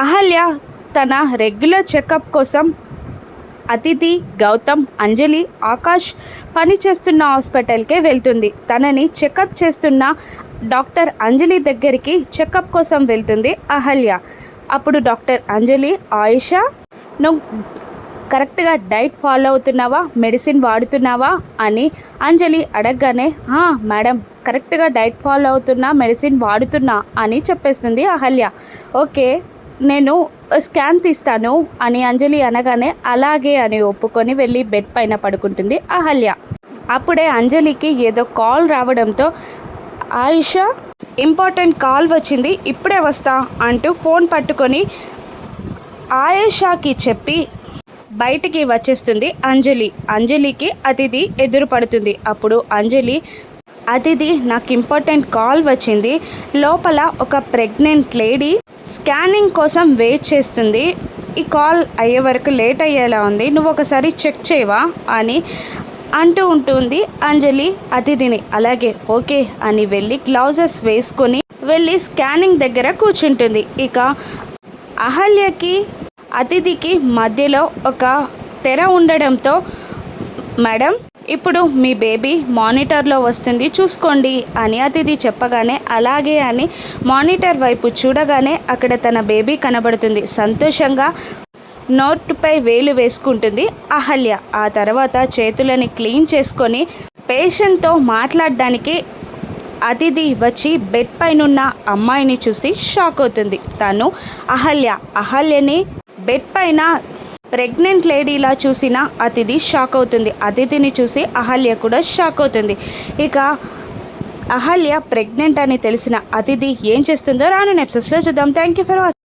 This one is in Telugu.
అహల్య తన రెగ్యులర్ చెకప్ కోసం అతిథి గౌతమ్ అంజలి ఆకాష్ పనిచేస్తున్న హాస్పిటల్కే వెళ్తుంది. తనని చెకప్ చేస్తున్న డాక్టర్ అంజలి దగ్గరికి చెకప్ కోసం వెళ్తుంది అహల్య. అప్పుడు డాక్టర్ అంజలి ఆయుషా నువ్వు కరెక్ట్గా డైట్ ఫాలో అవుతున్నావా? మెడిసిన్ వాడుతున్నావా? అని అంజలి అడగగానే మేడం కరెక్ట్గా డైట్ ఫాలో అవుతున్నా మెడిసిన్ వాడుతున్నా అని చెప్పేస్తుంది అహల్య. ఓకే నేను స్కాన్ తీస్తాను అని అంజలి అనగానే అలాగే అని ఒప్పుకొని వెళ్ళి బెడ్ పైన పడుకుంటుంది అహల్య అప్పుడే అంజలికి ఏదో కాల్ రావడంతో ఆయిషా ఇంపార్టెంట్ కాల్ వచ్చింది ఇప్పుడే వస్తా అంటూ ఫోన్ పట్టుకొని ఆయేషాకి చెప్పి బయటికి వచ్చేస్తుంది అంజలి. అంజలికి అతిథి ఎదురు పడుతుంది అప్పుడు అంజలి అతిథి నాకు ఇంపార్టెంట్ కాల్ వచ్చింది. లోపల ఒక ప్రెగ్నెంట్ లేడీ స్కానింగ్ కోసం వెయిట్ చేస్తుంది. ఈ కాల్ అయ్యే వరకు లేట్ అయ్యేలా ఉంది. నువ్వు ఒకసారి చెక్ చేయవా? అని అంటూ ఉంటుంది. అంజలి అతిథిని అలాగే ఓకే అని వెళ్ళి గ్లౌజెస్ వేసుకొని వెళ్ళి స్కానింగ్ దగ్గర కూర్చుంటుంది. ఇక అహల్యకి అతిథికి మధ్యలో ఒక తెర ఉండడంతో మేడం ఇప్పుడు మీ బేబీ మానిటర్లో వస్తుంది చూసుకోండి అని అతిథి చెప్పగానే అలాగే అని మానిటర్ వైపు చూడగానే అక్కడ తన బేబీ కనబడుతుంది. సంతోషంగా నోట్పై వేలు వేసుకుంటుంది. అహల్య ఆ తర్వాత చేతులని క్లీన్ చేసుకొని పేషెంట్తో మాట్లాడడానికి అతిథి వచ్చి బెడ్ పైనున్న అమ్మాయిని చూసి షాక్ అవుతుంది. తను అహల్య అహల్యని బెడ్ పైన ప్రెగ్నెంట్ లేడీలా చూసిన అతిథి షాక్ అవుతుంది. అతిథిని చూసి అహల్య కూడా షాక్ అవుతుంది. ఇక అహల్య ప్రెగ్నెంట్ అని తెలిసిన అతిథి ఏం చేస్తుందో రాను నెప్సెస్లో చూద్దాం. Thank you for watching